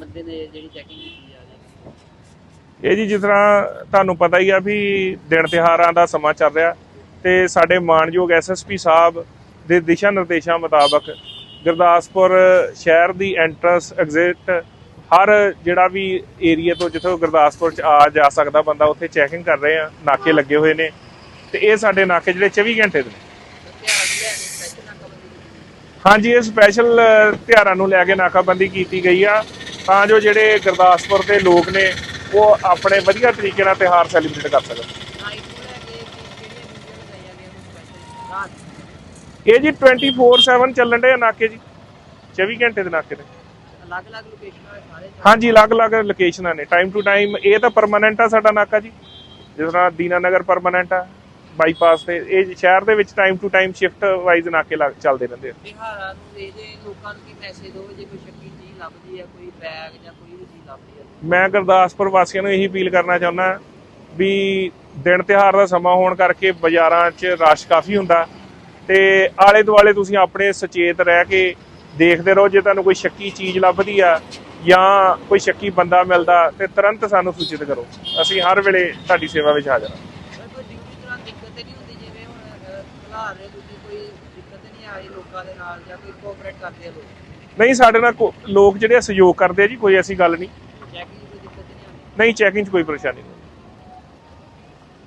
ਬੰਦੇ ਨੇ ਜਿਹੜੀ ਚੈਕਿੰਗ ਕੀਤੀ ਜਾ ਰਹੀ ਹੈ। ਇਹ ਜੀ ਜਿਸ ਤਰ੍ਹਾਂ ਤੁਹਾਨੂੰ ਪਤਾ ਹੀ ਆ ਵੀ ਦਿਨ ਤਿਹਾਰਾਂ ਦਾ ਸਮਾਂ ਚੱਲ ਰਿਹਾ ਤੇ ਸਾਡੇ ਮਾਨਯੋਗ ਐਸਐਸਪੀ ਸਾਹਿਬ ਦੇ ਦਿਸ਼ਾ ਨਿਰਦੇਸ਼ਾਂ ਮੁਤਾਬਕ ਗੁਰਦਾਸਪੁਰ ਸ਼ਹਿਰ ਦੀ ਐਂਟਰੈਂਸ ਐਗਜ਼ਿਟ ਹਰ ਜਿਹੜਾ ਵੀ ਏਰੀਆ ਤੋਂ ਜਿੱਥੋਂ ਗੁਰਦਾਸਪੁਰ ਚ ਆ ਜਾ ਸਕਦਾ ਬੰਦਾ ਉੱਥੇ ਚੈਕਿੰਗ ਕਰ ਰਹੇ ਆ, ਨਾਕੇ ਲੱਗੇ ਹੋਏ ਨੇ ਤੇ ਇਹ ਸਾਡੇ ਨਾਕੇ ਜਿਹੜੇ 24 ਘੰਟੇ ਦੇ ਨੇ। ਹਾਂਜੀ, ਇਹ ਸਪੈਸ਼ਲ ਤਿਉਹਾਰਾਂ ਨੂੰ ਲੈ ਕੇ ਨਾਕਾਬੰਦੀ ਕੀਤੀ ਗਈ ਆ। ਤਾਂ ਜੋ ਜਿਹੜੇ ਗੁਰਦਾਸਪੁਰ ਦੇ ਲੋਕ ਨੇ, ਉਹ ਆਪਣੇ ਵਧੀਆ ਤਰੀਕੇ ਨਾਲ ਤਿਉਹਾਰ ਸੈਲੀਬ੍ਰੇਟ ਕਰ ਸਕਣ। ਇਹ ਜੀ 24/7 ਚੱਲਣ ਦੇ ਨਾਕੇ ਜੀ 24 ਘੰਟੇ ਦੇ ਨਾਕੇ ਨੇ ਅਲੱਗ-ਅਲੱਗ ਲੋਕੇਸ਼ਨਾਂ ਦੇ ਸਾਰੇ ਹਾਂਜੀ, ਅਲੱਗ-ਅਲੱਗ ਲੋਕੇਸ਼ਨਾਂ ਨੇ। ਟਾਈਮ ਟੂ ਟਾਈਮ ਇਹ ਤਾਂ ਪਰਮਨੈਂਟ ਆ ਸਾਡਾ ਨਾਕਾ ਜੀ। ਜਿਸ ਤਰ੍ਹਾਂ ਦੀਨਾਨਗਰ ਪਰਮਨੈਂਟ ਆ। ਬਾਈਪਾਸ ਤੇ ਇਹ ਸ਼ਹਿਰ ਦੇ ਵਿੱਚ time to time shift wise ਨਾਕੇ ਲੱਗ- ਚੱਲਦੇ ਰਹਿੰਦੇ ਆ। ਤਿਉਹਾਰਾਂ ਨੂੰ ਵੇਖਦੇ ਲੋਕਾਂ ਨੂੰ ਕੀ ਮੈਸੇਜ ਦੋ ਜੇ ਕੋਈ ਸ਼ੱਕੀ ਚੀਜ਼ ਲੱਭਦੀ ਹੈ ਕੋਈ ਬੈਗ ਜਾਂ ਕੋਈ ਵੀ ਚੀਜ਼ ਲੱਭਦੀ ਹੈ ਮੈਂ ਗੁਰਦਾਸਪੁਰ ਵਾਸੀਆਂ ਨੂੰ ਇਹੀ ਅਪੀਲ ਕਰਨਾ ਚਾਹੁੰਦਾ ਵੀ ਦਿਨ ਤਿਉਹਾਰ ਦਾ ਸਮਾਂ ਹੋਣ ਕਰਕੇ ਬਾਜ਼ਾਰਾਂ 'ਚ ਰਸ਼ ਕਾਫੀ ਹੁੰਦਾ ਤੇ ਆਲੇ ਦੁਆਲੇ ਤੁਸੀਂ ਆਪਣੇ ਸੁਚੇਤ ਰਹਿ ਕੇ ਦੇਖਦੇ ਰਹੋ ਜੇ ਤੁਹਾਨੂੰ ਕੋਈ ਸ਼ੱਕੀ ਚੀਜ਼ ਲੱਭਦੀ ਆ ਜਾਂ ਕੋਈ ਸ਼ੱਕੀ ਬੰਦਾ ਮਿਲਦਾ ਤੇ ਤੁਰੰਤ ਸਾਨੂੰ ਸੂਚਿਤ ਕਰੋ। ਅਸੀਂ ਹਰ ਵੇਲੇ ਤੁਹਾਡੀ ਸੇਵਾ ਵਿੱਚ ਹਾਜ਼ਰ ਹਾਂ ਪਰ ਕੋਈ ਡਿਊਟੀ ਦੌਰਾਨ ਦਿੱਕਤ ਤੇ ਨਹੀਂ ਹੁੰਦੀ ਜਿਵੇਂ ਹੁਣ ਖਲਾਰ ਰਹੇ ਤੁਸੀਂ ਕੋਈ ਦਿੱਕਤ ਨਹੀਂ ਆ ਰਹੀ ਲੋਕਾਂ ਦੇ ਨਾਲ ਜਾਂ ਕੋਈ ਕੋਆਪਰੇਟ ਕਰਦੇ ਆ ਲੋਕ। ਨਹੀਂ ਸਾਡੇ ਨਾਲ ਕੋ- ਲੋਕ ਜਿਹੜੇ ਆ ਸਹਿਯੋਗ ਕਰਦੇ ਆ ਜੀ ਕੋਈ ਐਸੀ ਗੱਲ ਨਹੀਂ। ਚੈਕਿੰਗ ਦੀ ਕੋਈ ਦਿੱਕਤ ਨਹੀਂ ਆਉਂਦੀ। ਨਹੀਂ ਚੈਕਿੰਗ 'ਚ ਕੋਈ ਪਰੇਸ਼ਾਨੀ ਨਹੀਂ।